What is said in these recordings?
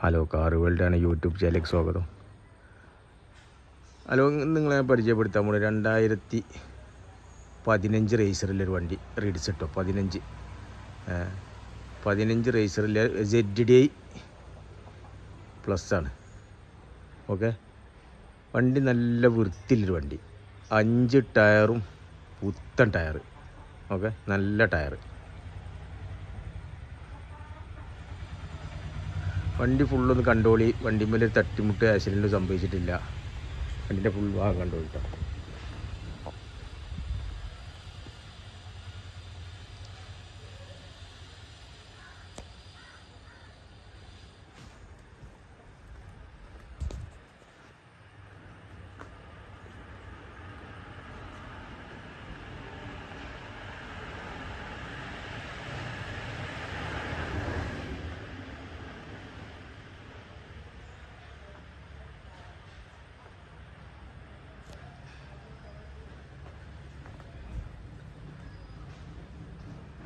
Hello car വേൾഡാണ് YouTube ചാനലിലേക്ക് സ്വാഗതം. Hello നിങ്ങളെ പരിചയപ്പെടുത്താൻ പോണത് രണ്ടായിരത്തി പതിനഞ്ച് റേസറിലൊരു വണ്ടി റീഡ്സ് കേട്ടോ പതിനഞ്ച്. പതിനഞ്ച് റേസറിലെ സെഡ് ഡി ഐ പ്ലസ് ആണ്. ഓക്കെ? വണ്ടി നല്ല വൃത്തിയിലൊരു വണ്ടി. അഞ്ച് ടയറും പുത്തൻ ടയർ ഓക്കെ? നല്ല ടയർ വണ്ടി ഫുള്ളൊന്ന് കണ്ടോളി. വണ്ടിമേൽ തട്ടിമുട്ട് ആക്സിഡന്റ് സംഭവിച്ചിട്ടില്ല. വണ്ടിന്റെ ഫുൾ ഭാഗം കണ്ടോളി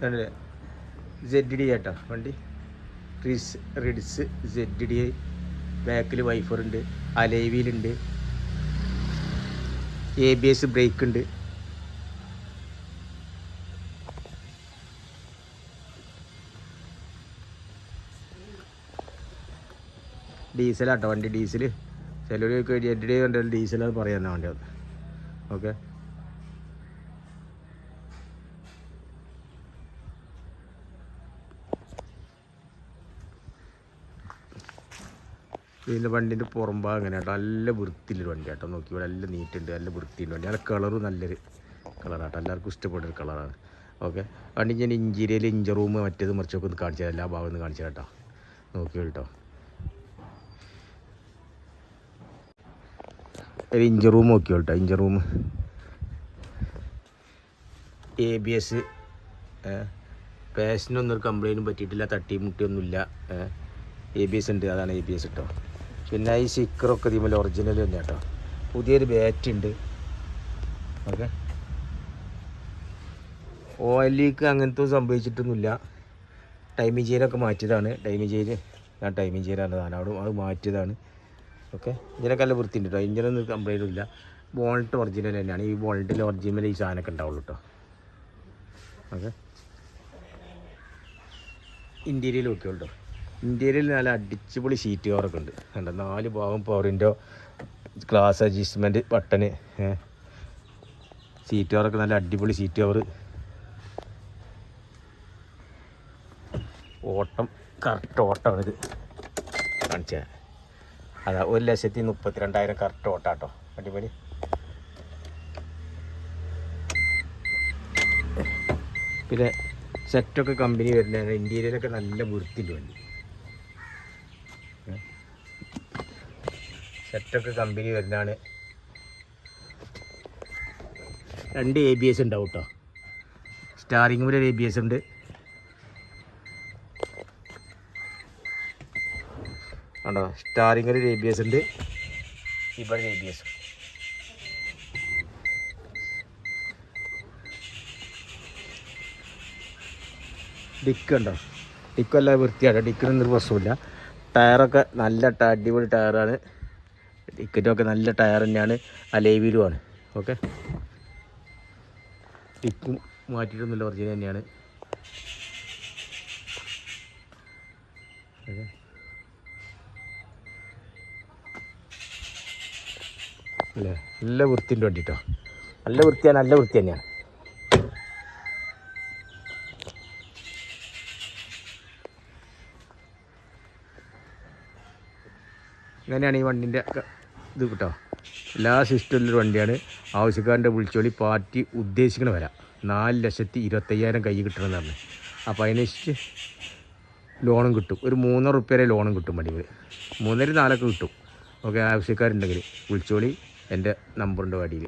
കേട്ടോ സെഡ് ഡി ആട്ടോ വണ്ടി. റിസ് റിഡ്സ് സെഡ് ഡി ബാക്കിൽ വൈഫറുണ്ട് അലൈവിയിലുണ്ട് എ ബി എസ് ബ്രേക്ക് ഉണ്ട്. ഡീസലാട്ടോ വണ്ടി ഡീസൽ ചിലരൊക്കെ എഡ് ഡേ കണ്ടാൽ ഡീസലാണ് പറയാൻ വേണ്ടി അത്. ഓക്കെ ഇതിന്റെ വണ്ടീന്റെ പുറമ്പാ അങ്ങനെ കേട്ടോ നല്ല വൃത്തിയിലൊരു വണ്ടി കേട്ടോ നോക്കി ഇവിടെ നല്ല നീറ്റുണ്ട്. നല്ല വൃത്തിയുണ്ട് വണ്ടി. നല്ല കളറും നല്ലൊരു കളറാട്ടോ എല്ലാവർക്കും ഇഷ്ടപ്പെട്ടൊരു കളറാണ് ഓക്കെ വണ്ടി ഞാൻ ഇഞ്ചീരിയയിൽ ഇഞ്ച റൂം മറ്റേത് മറിച്ചൊക്കെ ഒന്ന് കാണിച്ചു എല്ലാ ഭാഗം ഒന്ന് കാണിച്ചു കേട്ടോ നോക്കി കേട്ടോ ഒരു ഇഞ്ച റൂം നോക്കി കേട്ടോ ഇഞ്ച റൂം എ ബി എസ് പാഷനൊന്നും ഒരു കംപ്ലൈന്റും പറ്റിയിട്ടില്ല. തട്ടി മുട്ടിയൊന്നുമില്ല എ ബി എസ് ഉണ്ട്. അതാണ് എ ബി എസ് കേട്ടോ പിന്നെ ഈ സ്റ്റിക്കറൊക്കെ ഇതിമേൽ ഒറിജിനൽ തന്നെ കേട്ടോ. പുതിയൊരു ബാറ്റ് ഉണ്ട്. ഓക്കെ. ഓയിൽ ലീക്ക് അങ്ങനത്തെ സംഭവിച്ചിട്ടൊന്നുമില്ല. ടൈമിംഗ് ചെയിനൊക്കെ മാറ്റിയതാണ്. ടൈമിംഗ് ചെയിൻ ഞാൻ ടൈമിംഗ് ചെയിനാണ് സാധനം അത് മാറ്റിയതാണ്. ഓക്കെ. ഇതിനൊക്കെ നല്ല വൃത്തിയുണ്ട് കേട്ടോ. ഇഞ്ചിനൊന്നും കംപ്ലൈന്റ് ഇല്ല ബോൾട്ട് ഒറിജിനൽ തന്നെയാണ്. ഈ ബോൾട്ടിൽ ഒറിജിനൽ ഈ സാധനമൊക്കെ ഉണ്ടാവുള്ളൂ കേട്ടോ. ഓക്കെ. ഇന്റീരിയൽ ഉണ്ടോ ഇന്റീരിയൽ നല്ല അടിച്ചുപൊളി സീറ്റ് കവറൊക്കെ ഉണ്ട്. കണ്ട? നാല് ഭാഗം പവറിന്റെ ഗ്ലാസ് അഡ്ജസ്റ്റ്മെന്റ് ബട്ടന് സീറ്റ് കവറൊക്കെ നല്ല അടിപൊളി സീറ്റ് കവർ ഓട്ടം കറക്റ്റ് ഓട്ടമാണിത് ഇത്. കാണിച്ചാൽ അതാ ഒരു ലക്ഷത്തി മുപ്പത്തി രണ്ടായിരം കറക്റ്റ് ഓട്ടാട്ടോ. അടിപൊളി. പിന്നെ സെറ്റൊക്കെ കമ്പനി വരുന്നതാണ് ഇന്റീരിയലൊക്കെ നല്ല വൃത്തിയില്ല വണ്ടി സെറ്റൊക്കെ കമ്പനി വരുന്നതാണ്. രണ്ട് എ ബി എസ് ഉണ്ടാവും കേട്ടോ സ്റ്റാറിംഗ് ഒരു എ ബി എസ് ഉണ്ട്. കണ്ടോ? സ്റ്റാറിംഗ് ഒരു എ ബി എസ് ഉണ്ട്. ഇവിടെ എ ബി എസ് ഡിക്ക് ഉണ്ടോ ഡിക്ക് എല്ലാം വൃത്തിയാണ് ഡിക്കിനൊന്നും ഒരു പ്രശ്നമില്ല ടയറൊക്കെ നല്ല അടിപൊളി ടയറാണ് ടിക്കറ്റൊക്കെ നല്ല ടയർ തന്നെയാണ്. അലേവിലുമാണ് ഓക്കെ ടിക്കും മാറ്റിയിട്ടൊന്നുമില്ല ഒറിജിനൽ തന്നെയാണ്. അല്ലേ? നല്ല വൃത്തിന്റെ വണ്ടി കേട്ടോ നല്ല വൃത്തിയാണ് നല്ല വൃത്തി തന്നെയാണ്. ഇങ്ങനെയാണ് ഈ വണ്ടിന്റെ ഇത് കേട്ടോ. എല്ലാ സിസ്റ്റമിലൊരു വണ്ടിയാണ്. ആവശ്യക്കാരന്റെ വിളിച്ചോളി പാർട്ടി ഉദ്ദേശിക്കണ വരാം നാല് ലക്ഷത്തി ഇരുപത്തയ്യായിരം കൈ കിട്ടണമെന്ന് പറഞ്ഞു അപ്പോൾ അതിനനുസരിച്ച് ലോണും കിട്ടും. ഒരു മൂന്നര റുപ്യ വരെ ലോണും കിട്ടും വണ്ടികൾ മൂന്നര നാലൊക്കെ കിട്ടും. ഓക്കെ ആവശ്യക്കാരുണ്ടെങ്കിൽ വിളിച്ചോളി എന്റെ നമ്പറുണ്ട് വണ്ടിയിൽ